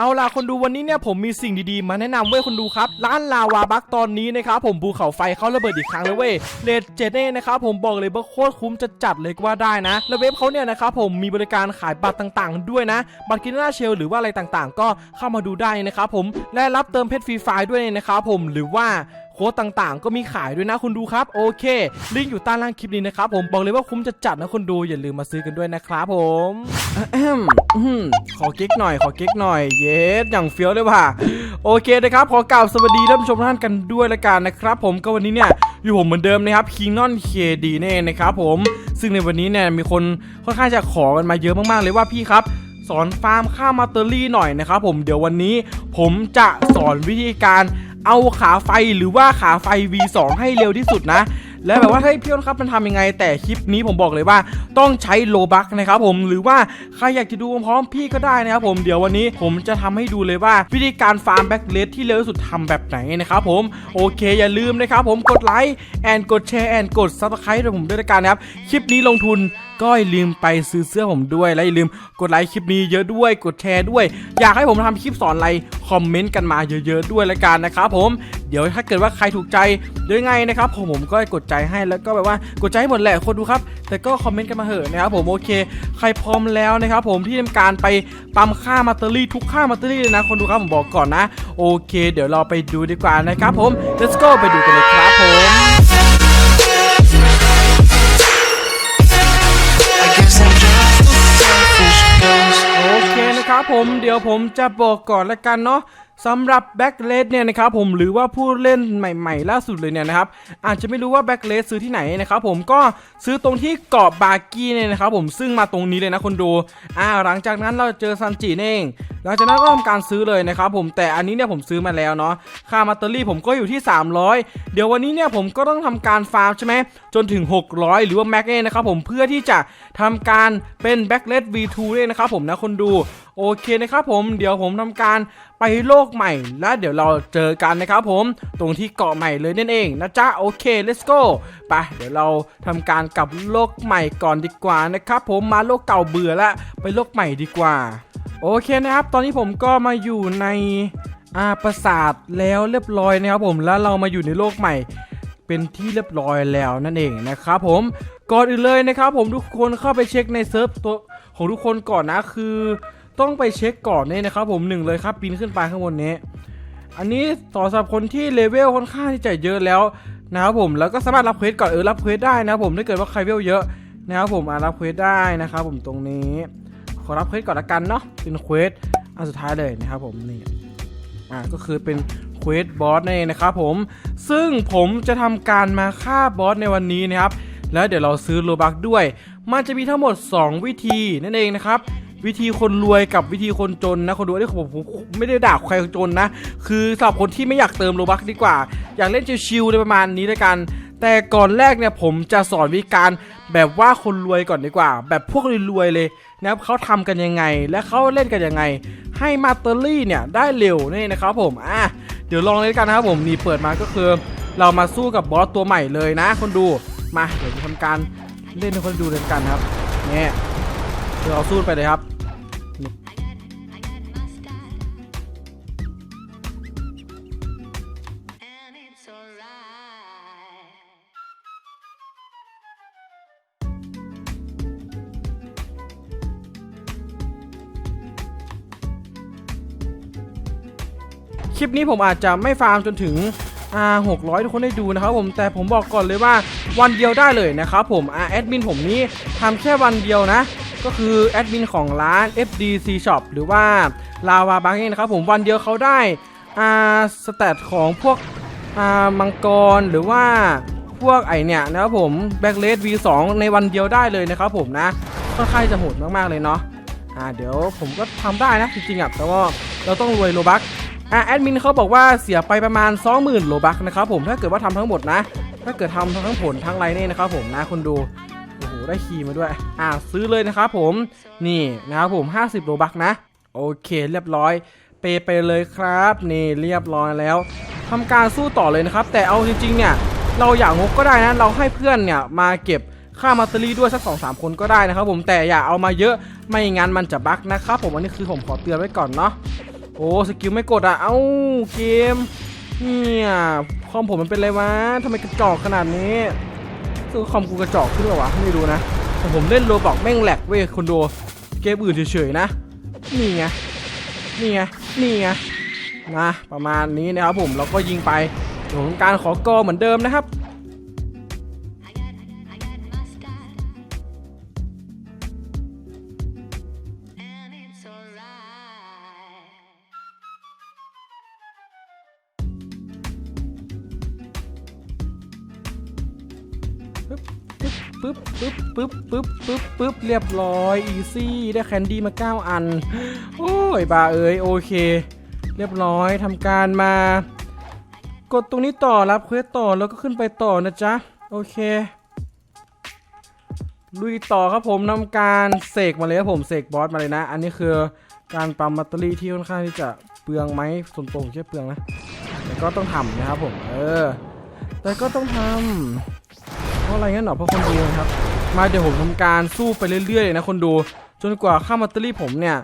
เอาล่ะคนดูวันนี้เนี่ยผมมีสิ่งดีๆ มาแนะนำเว้ยคนดูครับ ร้านลาวาบักตอนนี้นะครับผมภูเขาไฟเขาระเบิดอีกครั้งเลยเว้ยเลดเจเน่นะครับผมบอกเลยว่าโคตรคุ้มจะจัดเลยก็ว่าได้นะ และเว็บเขาเนี่ยนะครับผมมีบริการขายบัตรต่างๆ ด้วยนะ บัตรกินหน้าเชลหรือว่าอะไรต่างๆ ก็เข้ามาดูได้นะครับผมและรับเติมเพชรฟรีไฟด้วยนะครับผมหรือว่า ค้ดต่างๆ ก็มีขายด้วยนะคุณดูครับโอเค ลิงก์อยู่ใต้ล่างคลิปนี้นะครับผมบอกเลยว่าคุ้มจะจัดนะคนดูอย่าลืมมาซื้อกันด้วยนะครับผมอะแอมอื้อหือขอกิ๊กหน่อยขอกิ๊กหน่อย เยสอย่างเฟี้ยวเลยว่ะโอเคนะครับขอกล่าวสวัสดีท่านผู้ชมทุกท่านกันด้วยละกันนะครับ ผมก็วันนี้เนี่ยอยู่ผมเหมือนเดิมนะครับคิงนอนเคดีเน่นะครับผมซึ่งในวันนี้เนี่ยมีคนค่อนข้างจะขอกันมาเยอะมากๆเลยว่าพี่ครับสอนฟาร์มค่ามาเตอรี่หน่อยนะครับผมเดี๋ยววันนี้ผมจะสอนวิธีการ เอาขาไฟหรือว่าขาไฟ V2 ให้เร็วที่สุดนะ แล้วแบบว่าเฮ้ยพี่อ้นครับมันทำยังไง แต่คลิปนี้ผมบอกเลยว่าต้องใช้โลบักนะครับผมหรือว่าใครอยากจะดูพร้อมๆพี่ก็ได้นะครับผมเดี๋ยววันนี้ผมจะทำให้ดูเลยว่า วิธีการฟาร์มแบ็กเลสที่เร็วที่สุดทำแบบไหนนะครับผมโอเคอย่าลืมนะครับผมกดไลค์แอนกดแชร์แอนกดซับสไครต์ด้วยผมด้วยกันนะครับคลิปนี้ลงทุน ก็อย่าลืมไปซื้อเสื้อผมด้วย และอย่าลืมกดไลค์คลิปนี้เยอะด้วย กดแชร์ด้วย อยากให้ผมทำคลิปสอนอะไรคอมเมนต์กันมาเยอะๆด้วยละกันนะครับผมเดี๋ยวถ้าเกิดว่าใครถูกใจหรือไงนะครับผมผมก็กดใจให้แล้วก็แบบว่ากดใจให้หมดแหละคนดูครับ แต่ก็คอมเมนต์กันมาเหอะนะครับผมโอเค ใครพร้อมแล้วนะครับผมที่ทำการไปปั๊มค่ามาเตอรี่ทุกค่ามาเตอรี่เลยนะ คนดูครับผมบอกก่อนนะ โอเค เดี๋ยวเราไปดูดีกว่านะครับผม let's go ไปดูกันเลยครับผม นะครับผมเดี๋ยวผมจะบอกก่อนละกันเนาะสำหรับแบ็กเลสเนี่ยนะครับผมหรือว่าผู้เล่นใหม่ ๆ ล่าสุดเลยเนี่ยนะครับอาจจะไม่รู้ว่าแบ็กเลสซื้อที่ไหนนะครับผมก็ซื้อตรงที่เกาะบากี้เนี่ยนะครับผมซึ่งมาตรงนี้เลยนะคนดูอ่าหลังจากนั้นเราเจอซันจิเองหลังจากนั้นก็ทำการซื้อเลยนะครับผมแต่อันนี้เนี่ยผมซื้อมาแล้วเนาะค่ามาตเตอรี่ผมก็อยู่ที่ 300 เดี๋ยววันนี้เนี่ยผมก็ต้องทำการฟาร์มใช่ไหมจนถึง 600 หรือว่าแม็กเองนะครับผมเพื่อที่จะทำการเป็นแบ็กเลส V2 เลยนะครับผมนะคนดู โอเคนะครับผมเดี๋ยวผมทำการไปโลกใหม่ แล้วเดี๋ยวเราเจอกันนะครับผมตรงที่เกาะใหม่เลยนั่นเองนะจ๊ะโอเค let's go ไปเดี๋ยวเราทำการกลับโลกใหม่ก่อนดีกว่านะครับผมมาโลกเก่าเบื่อแล้วไปโลกใหม่ดีกว่า โอเคนะครับ ตอนนี้ผมก็มาอยู่ในอาปราสาทแล้วเรียบร้อยนะครับผมแล้วเรามาอยู่ในโลกใหม่เป็นที่เรียบร้อยแล้วนั่นเองนะครับผมก่อนอื่นเลยนะครับผมทุกคนเข้าไปเช็คในเซิร์ฟตัวของทุกคนก่อนนะคือ ต้องไปเช็คก่อนเนี่ยนะครับผมหนึ่งเลยครับปีนขึ้นไปข้างบนนี้ อันนี้ต่อสำหรับคนที่เลเวลค่อนข้างที่จะเยอะแล้วนะครับผมแล้วก็สามารถรับเควสก่อนเออรับเควสได้นะครับผมถ้าเกิดว่าใครเวลเยอะนะครับผมอ่ารับเควสได้นะครับผมตรงนี้ขอรับเควสก่อนละกันเนาะเป็นเควสอันสุดท้ายเลยนะครับผมนี่อ่าก็คือเป็นเควสบอสนั่นเองนะครับผมซึ่งผมจะทำการมาฆ่าบอสในวันนี้นะครับแล้วเดี๋ยวเราซื้อโลบักด้วย มันจะมีทั้งหมด 2 วิธีนั่นเองนะครับ วิธีคนรวยกับวิธีคนจนนะคนดูอันนี้ผมผมไม่ได้ด่าใครจนนะ คือสำหรับคนที่ไม่อยากเติมโลบักดีกว่า อยากเล่นชิวๆในประมาณนี้ด้วยกัน แต่ก่อนแรกเนี่ยผมจะสอนวิธีการแบบว่าคนรวยก่อนดีกว่า แบบพวกรวยๆเลยนะครับเขาทำกันยังไง และเขาเล่นกันยังไง ให้มาเตอรี่เนี่ยได้เร็วนี่นะครับผมอะเดี๋ยวลองเลยกันนะครับผมนี่เปิดมาก็คือ เรามาสู้กับบอสตัวใหม่เลยนะ คนดูมาเดี๋ยวจะทำการเล่นให้คนดูเลยกันครับเนี่ย เดี๋ยวเราสู้ไปเลยครับ คลิปนี้ผมอาจจะไม่ฟาร์มจนถึงอ่า600 ทุกคนได้ดูนะครับผมแต่ผมบอกก่อนเลยว่าวันเดียวได้เลยนะครับผมอ่าแอดมินผมนี้ทำแค่วันเดียวนะ ก็คือแอดมินของร้าน FDC Shop หรือว่า Lava b a n k นะครับผมวันเดียวเขาได้อาสเตตของพวกอามังกรหรือว่าพวกไอเนี่ยนะครับผมแบ็กเลส V2 ในวันเดียวได้เลยนะครับผมนะค่อนข้างจะโหดมากๆเลยเนาะอ่าเดี๋ยวผมก็ทำได้นะจริงๆอะแต่ว่าเราต้องรวยโลบักอะแอดมินเขาบอกว่าเสียไปประมาณ 20,000โลบักนะครับผมถ้าเกิดว่าทำทั้งหมดนะ ถ้าเกิดทำทั้งผลทั้งไรเนี่ยนะครับผมนะคุณดู โอ้โห ได้คีย์มาด้วย อะซื้อเลยนะครับผม นี่นะครับผม 50โลบักนะ โอเคเรียบร้อย เปย์ไปเลยครับ นี่เรียบร้อยแล้วทำการสู้ต่อเลยนะครับ แต่เอาจริงๆเนี่ย เราอยางงกก็ได้นะ เราให้เพื่อนเนี่ยมาเก็บค่ามาตอรี่ด้วยสัก2อสคนก็ได้นะครับผมแต่อย่าเอามาเยอะไม่งั้นมันจะบั๊กนะครับผมอันนี้คือผมขอเตือนไว้ก่อนเนาะโอ้สกิลไม่กดอะ เอ้าเกมเนี่ยคอมผมมันเป็นไรวะทำไมกระจอกขนาดนี้ ซึ่งคอมกูกระจอกขึ้นหรอวะไม่รู้นะแต่ผมเล่นโรบอกแม่งแหลกเว้ยคนดูเกมอื่นเฉยๆนะ นี่ไง นี่ไง นี่ไงนะประมาณนี้นะครับผมเราก็ยิงไปผมการขอกอเหมือนเดิมนะครับ ปึ๊บปึ๊บปึ๊บปึ๊บเรียบร้อยอีซี่ได้แคนดี้มา 9 อัน โอ้ยบาเอ้ยโอเค เรียบร้อยทำการมา กดตรงนี้ต่อรับเควสต่อแล้วก็ขึ้นไปต่อนะจ๊ะ โอเคลุยต่อครับผมนำการเสกมาเลยครับผมเสกบอสมาเลยนะ อันนี้คือการปั๊มแบตเตอรี่ที่ค่อนข้างที่จะเปลืองไหมส่วนตัวผมแค่เปลืองนะแต่ก็ต้องทำนะครับผมเออ แต่ก็ต้องทำเพราะอะไรงั้นหรอเพราะคนดูนะครับ มาเดี๋ยวผมทำการสู้ไปเรื่อยๆเลยนะคนดู จนกว่าค่าแบตเตอรี่ผมเนี่ย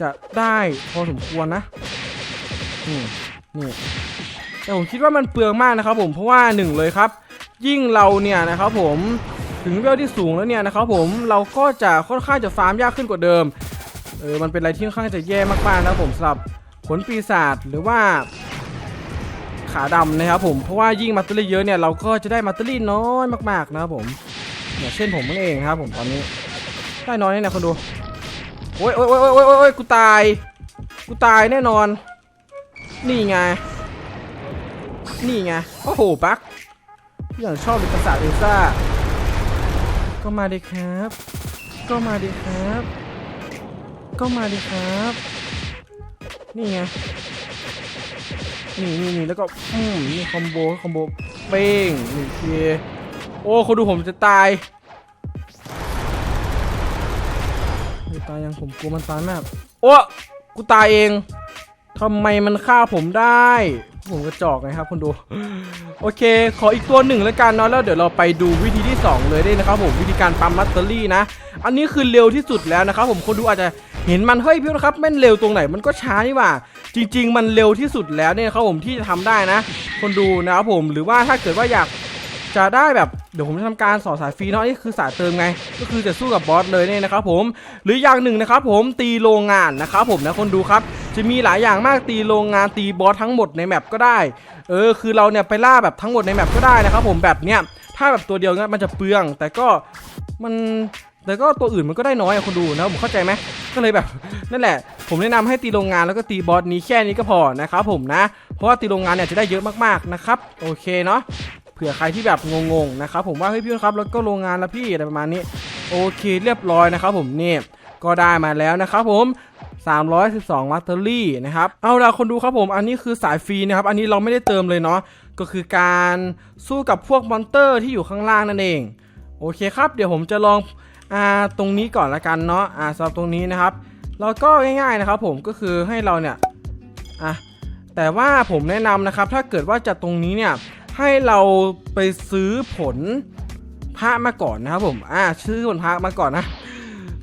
จะได้พอสมควรนะอืมนี่แต่ผมคิดว่ามันเปลืองมากนะครับผมเพราะว่าหนึ่งเลยครับ ยิ่งเราเนี่ยนะครับผมถึงเวลที่สูงแล้วเนี่ยนะครับผมเราก็จะค่อนข้างจะฟาร์มยากขึ้นกว่าเดิมเออมันเป็นอะไรที่ค่อนข้างจะแย่มากๆนะครับผมสำหรับผลปีศาจหรือว่าขาดำนะครับผมเพราะว่ายิ่งมัตเตอรี่เยอะเนี่ยเราก็จะได้มัตเตอรี่น้อยมากๆนะครับผม อย่างเช่นผมนั่นเองครับผมตอนนี้ ได้น้อยแน่ๆคนดู โอ้ยโอ้ยโอ้ยโอ้ยโอ้ยกูตาย กูตายแน่นอน นี่ไง นี่ไง โอ้โหปักอย่างชอบเป็นภาษาเอลซ่า ก็มาดิครับ ก็มาดิครับ ก็มาดิครับ นี่ไง นี่นี่นี่แล้วก็ อืมนี่คอมโบคอมโบเป้งนี่เค โอ้คนดูผมจะตายไม่ตายยังผมกลัวมันตายมากโอ้กูตายเองทำไมมันฆ่าผมได้ ผมกระจอกไงครับคนดู โอเค ขออีกตัวหนึ่งแล้วกันเนาะแล้วเดี๋ยวเราไปดูวิธีที่ 2 เลยได้นะครับผมวิธีการปั๊มมัตเตอรี่นะ อันนี้คือเร็วที่สุดแล้วนะครับผมคนดูอาจจะเห็นมันเฮ้ยพี่นะครับแม่นเร็วตรงไหนมันก็ช้านี่หว่า จริง ๆ มันเร็วที่สุดแล้วเนี่ยนะครับผมที่จะทำได้นะ คนดูนะครับผมหรือว่าถ้าเกิดว่าอยาก จะได้แบบเดี๋ยวผมจะทำการสอดสายฟรีเนาะนี่คือสายเติมไง ก็คือจะสู้กับบอสเลยเนี่ยนะครับผมหรืออย่างหนึ่งนะครับผมตีโรงงานนะครับผมนะคนดูครับ จะมีหลายอย่างมากตีโรงงานตีบอสทั้งหมดในแมปก็ได้เออคือเราเนี่ยไปล่าแบบทั้งหมดในแมปก็ได้นะครับผมแบบเนี้ยถ้าแบบตัวเดียวเนี่ยมันจะเปลือง แต่ก็มันแต่ก็ตัวอื่นมันก็ได้น้อยอะคนดูนะผมเข้าใจไหมก็เลยแบบนั่นแหละ ผมแนะนำให้ตีโรงงานแล้วก็ตีบอสนี้แค่นี้ก็พอนะครับผมนะ เพราะว่าตีโรงงานเนี่ยจะได้เยอะมากๆนะครับ โอเคเนาะ เผื่อใครที่แบบงงๆนะครับผมว่าเฮ้ยพี่ครับแล้วก็โรงงานแล้วพี่อะไรประมาณนี้ โอเคเรียบร้อยนะครับผมนี่ก็ได้มาแล้วนะครับผม312มัตเตอรี่นะครับ เอาล่ะคนดูครับผม อันนี้คือสายฟรีนะครับ อันนี้เราไม่ได้เติมเลยเนาะ ก็คือการสู้กับพวกมอนเตอร์ที่อยู่ข้างล่างนั่นเอง โอเคครับ เดี๋ยวผมจะลองอ่าตรงนี้ก่อนละกันเนาะ อ่าสำหรับตรงนี้นะครับ เราก็ง่ายๆนะครับผม ก็คือให้เราเนี่ย อะ แต่ว่าผมแนะนำนะครับ ถ้าเกิดว่าจะตรงนี้เนี่ย ให้เราไปซื้อผลพระมาก่อนนะครับผม อ่าซื้อผลพระมาก่อนนะ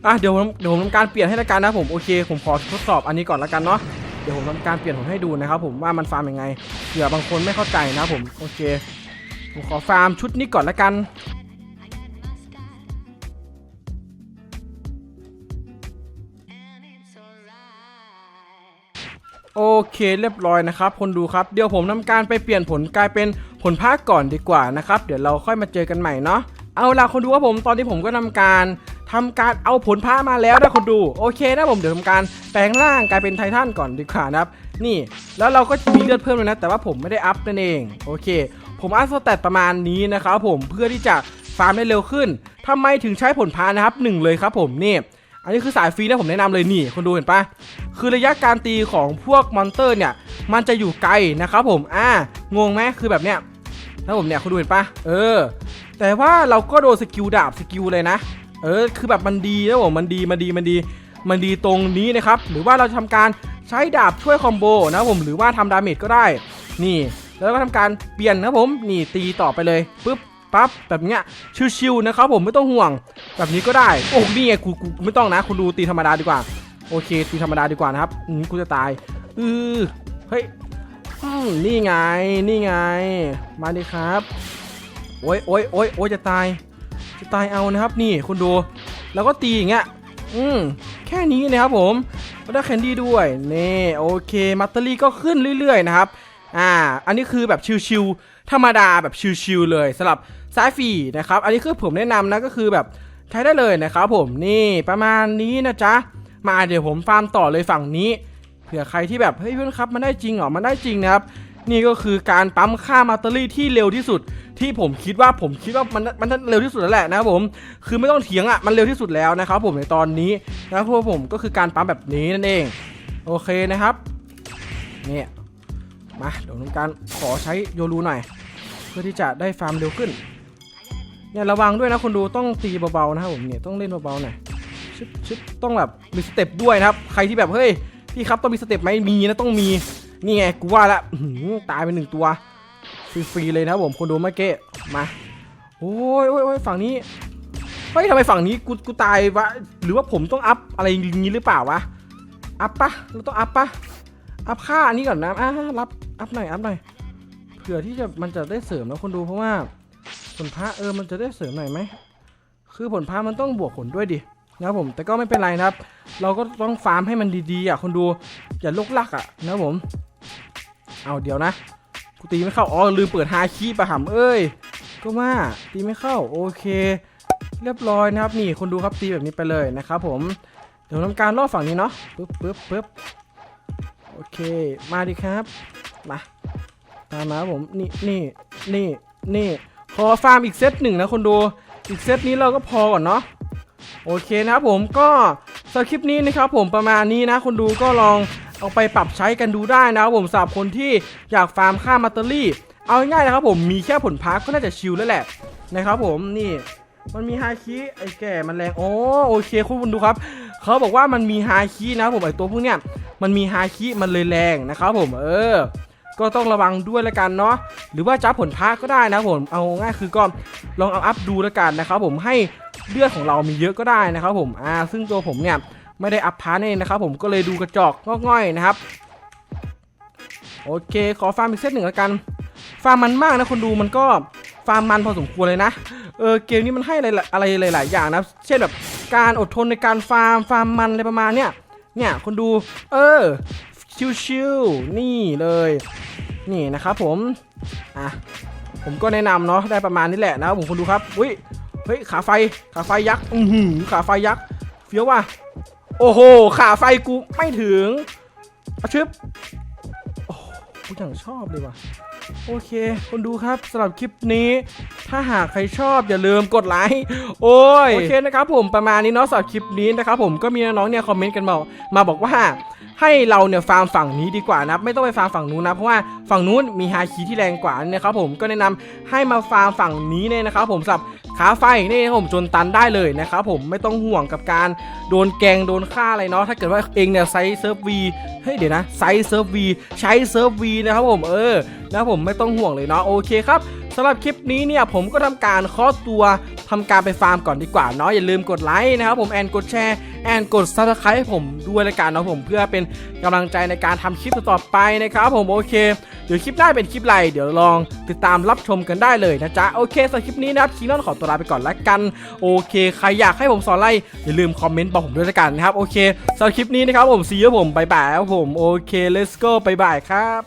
อะเดี๋ยวผมเดี๋ยวผมทำการเปลี่ยนให้ละกันนะผม โอเค ผมขอทดสอบอันนี้ก่อนละกันเนาะ เดี๋ยวผมทำการเปลี่ยนผมให้ดูนะครับผมว่ามันฟาร์มยังไง เผื่อบางคนไม่เข้าใจนะผม โอเค ผมขอฟาร์มชุดนี้ก่อนละกัน เคเรียบร้อยนะครับคนดูครับเดี๋ยวผมทำการไปเปลี่ยนผลกลายเป็นผลภาคก่อนดีกว่านะครับเดี๋ยวเราค่อยมาเจอกันใหม่เนาะเอาล่ะคนดูว่าผมตอนนี้ผมก็ทำการทำการเอาผลพระมาแล้วนะคนดูโอเคนะผมเดี๋ยวทำการแปลงร่างกลายเป็นไททันก่อนดีกว่านะครับ นี่แล้วเราก็มีเลือดเพิ่มเลยนะ แต่ว่าผมไม่ได้อัพนั่นเองโอเค ผมอัพสเตตประมาณนี้นะครับผมเพื่อที่จะฟาร์มได้เร็วขึ้นทำไมถึงใช้ผลพานะครับหนึ่งเลยครับผมนี่ อันนี้คือสายฟรีนะผมแนะนำเลยนี่คนดูเห็นปะคือระยะการตีของพวกมอนเตอร์เนี่ย มันจะอยู่ไกลนะครับผมอ่างงไหมคือแบบเนี้ยแล้วผมเนี่ยคุณดูเห็นปะเออ แต่ว่าเราก็โดนสกิลดาบสกิลเลยนะ เออ คือแบบมันดีนะผมมันดีมันดีมันดี มันดีตรงนี้นะครับ หรือว่าเราจะทำการใช้ดาบช่วยคอมโบนะผมหรือว่าทำดาเมจก็ได้ นี่ แล้วก็ทำการเปลี่ยนนะผมนี่ตีต่อไปเลยปุ๊บ ปั๊บแบบเนี้ยชิวๆนะครับผมไม่ต้องห่วง แบบนี้ก็ได้โอ้นี่ไงกูกูกูไม่ต้องนะคุณดูตีธรรมดาดีกว่า โอเค ตีธรรมดาดีกว่านะครับอืมกูจะตายอือเฮ้ยนี่ไงนี่ไง มาดิครับโอ้ยโอ้ยโอ้ยโอ้ยจะตาย จะตายเอานะครับ นี่คุณดู แล้วก็ตีอย่างเงี้ยอืมแค่นี้นะครับผมก็ได้แคนดี้ด้วยนี่โอเคมัตเตอรี่ก็ขึ้นเรื่อยๆนะครับอ่า อันนี้คือแบบชิวๆธรรมดาแบบชิวๆเลยสำหรับ สายฟีนะครับ อันนี้คือผมแนะนำนะก็คือแบบใช้ได้เลยนะครับผมนี่ประมาณนี้นะจ๊ะ มาเดี๋ยวผมฟาร์มต่อเลยฝั่งนี้เผื่อใครที่แบบเฮ้ยเพื่อนครับมันได้จริงเหรอมันได้จริงนะครับนี่ก็คือการปั๊มค่ามัตเตอรี่ที่เร็วที่สุด ที่ผมคิดว่าผมคิดว่ามันมันเร็วที่สุดแล้วแหละนะครับผมคือไม่ต้องเถียงอะมันเร็วที่สุดแล้วนะครับผมในตอนนี้นะครับพวกผมก็คือการปั๊มแบบนี้นั่นเอง โอเคนะครับเนี่ยมาเดี๋ยวทำการขอใช้โยรูหน่อย เพื่อที่จะได้ฟาร์มเร็วขึ้น เนี่ยระวังด้วยนะคนดูต้องตีเบาๆนะครับผมเนี่ยต้องเล่นเบาๆหน่อยชึบชึบต้องแบบมีสเต็ปด้วยนะครับ ใครที่แบบเฮ้ยพี่ครับต้องมีสเต็ปไหมมีนะต้องมีนี่ไงกูว่าละตายไปหนึ่งตัวฟรีๆเลยนะผมคนดูเมื่อกี้มาโอ้ยโอ้ยโอ้ยฝั่งนี้เฮ้ยทำไมฝั่งนี้กูกูตายวะหรือว่าผมต้องอัพอะไรอย่างนี้หรือเปล่าวะอัพปะเราต้องอัพปะอัพค่าอันนี้ก่อนนะอะรับอัพหน่อยอัพหน่อยเผื่อที่จะมันจะได้เสริมนะคนดูเพราะว่า ผลพระเออมันจะได้เสริมหน่อยไหมคือผลพระมันต้องบวกผลด้วยดินะครับผมแต่ก็ไม่เป็นไรนะครับ เราก็ต้องฟาร์มให้มันดีๆอะคนดูอย่าลกลักอะนะผม เอาเดี๋ยวนะกูตีไม่เข้าอ๋อลืมเปิดฮาคีปะหำเอ้ยก็ว่าตีไม่เข้าโอเค เรียบร้อยนะครับนี่คนดูครับตีแบบนี้ไปเลยนะครับผมเดี๋ยวทำการล่อฝั่งนี้เนาะปึ๊บปึ๊บปึ๊บโอเคมาดิครับมาตามมาผมนี่นี่นี่นี่ ขอฟาร์มอีกเซตหนึ่งนะคนดู อีกเซตนี้เราก็พอก่อนเนาะ โอเคนะครับผมก็สำหรับคลิปนี้นะครับผมประมาณนี้นะ คนดูก็ลองเอาไปปรับใช้กันดูได้นะครับผมสำหรับคนที่อยากฟาร์มค่ามัตเตอรี่ เอาง่ายๆนะครับผมมีแค่ผลพักก็น่าจะชิลแล้วแหละนะครับผมนี่มันมีฮาคิไอ้แก่มันแรงโอ้โอเคคุณดูครับเขาบอกว่ามันมีฮาคินะครับผมไอ้ตัวพวกเนี้ยมันมีฮาคิมันเลยแรงนะครับผมเออ ก็ต้องระวังด้วยละกันเนาะหรือว่าจับผลพักก็ได้นะผมเอาง่ายคือก็ลองเอาอัพดูละกันนะครับผมให้เลือดของเรามีเยอะก็ได้นะครับผมอ่าซึ่งตัวผมเนี่ยไม่ได้อัพพาร์ทเองนะครับผมก็เลยดูกระจอกงอกง่อยนะครับ โอเคขอฟาร์มอีกเซตหนึ่งละกัน ฟาร์มมันมากนะคนดูมันก็ฟาร์มมันพอสมควรเลยนะเออเกมนี้มันให้อะไรอะไรหลาย ๆ อย่างนะเช่นแบบการอดทนในการฟาร์มฟาร์มมันอะไรประมาณเนี้ยเนี่ยคนดู เออ ชิวๆนี่เลย นี่นะครับผม อะ ผมก็แนะนำเนาะได้ประมาณนี้แหละนะครับผมคนดูครับอุ้ยเฮ้ยขาไฟขาไฟยักษ์อือหือขาไฟยักษ์เฟี้ยวว่ะโอ้โหขาไฟกูไม่ถึงอาชึบโอ้กูอย่างชอบเลยว่ะโอเคคนดูครับสำหรับคลิปนี้ ถ้าหากใครชอบอย่าลืมกดไลค์โอ้ยโอเคนะครับผมประมาณนี้เนาะสำหรับคลิปนี้นะครับผมก็มีน้องๆเนี่ยคอมเมนต์กันมามาบอกว่า ให้เราเนี่ยฟาร์มฝั่งนี้ดีกว่านะไม่ต้องไปฟาร์มฝั่งนู้นนะเพราะว่าฝั่งนู้นมีฮาคีที่แรงกว่านะครับผมก็แนะนำให้มาฟาร์มฝั่งนี้เนี่ยนะครับผมสำหรับขาไฟนี่นะครับผมจนตันได้เลยนะครับผมไม่ต้องห่วงกับการโดนแกงโดนฆ่าอะไรเนาะถ้าเกิดว่าเองเนี่ยไซส์เซิร์ฟวีเฮ้ยเดี๋ยวนะไซส์เซิร์ฟวีใช้เซิร์ฟวีนะครับผมเออนะครับผมไม่ต้องห่วงเลยเนาะโอเคครับ สำหรับคลิปนี้เนี่ยผมก็ทำการคอตัวทำการไปฟาร์มก่อนดีกว่าเนาะอย่าลืมกดไลค์นะครับผมแอนกดแชร์แอนกดซับสไครต์ให้ผมด้วยละกันเนาะผมเพื่อเป็นกำลังใจในการทำคลิปต่อไปนะครับผมโอเคเดี๋ยวคลิปหน้าเป็นคลิปไรเดี๋ยวลองติดตามรับชมกันได้เลยนะจ๊ะโอเคสำหรับคลิปนี้นะครับคีนอนขอตัวลาไปก่อนละกันโอเคใครอยากให้ผมสอนอะไรอย่าลืมคอมเมนต์บอกผมด้วยละกันนะครับโอเคสำหรับคลิปนี้นะครับผมซีอผมบายบายครับผมโอเค let's go บายบายครับ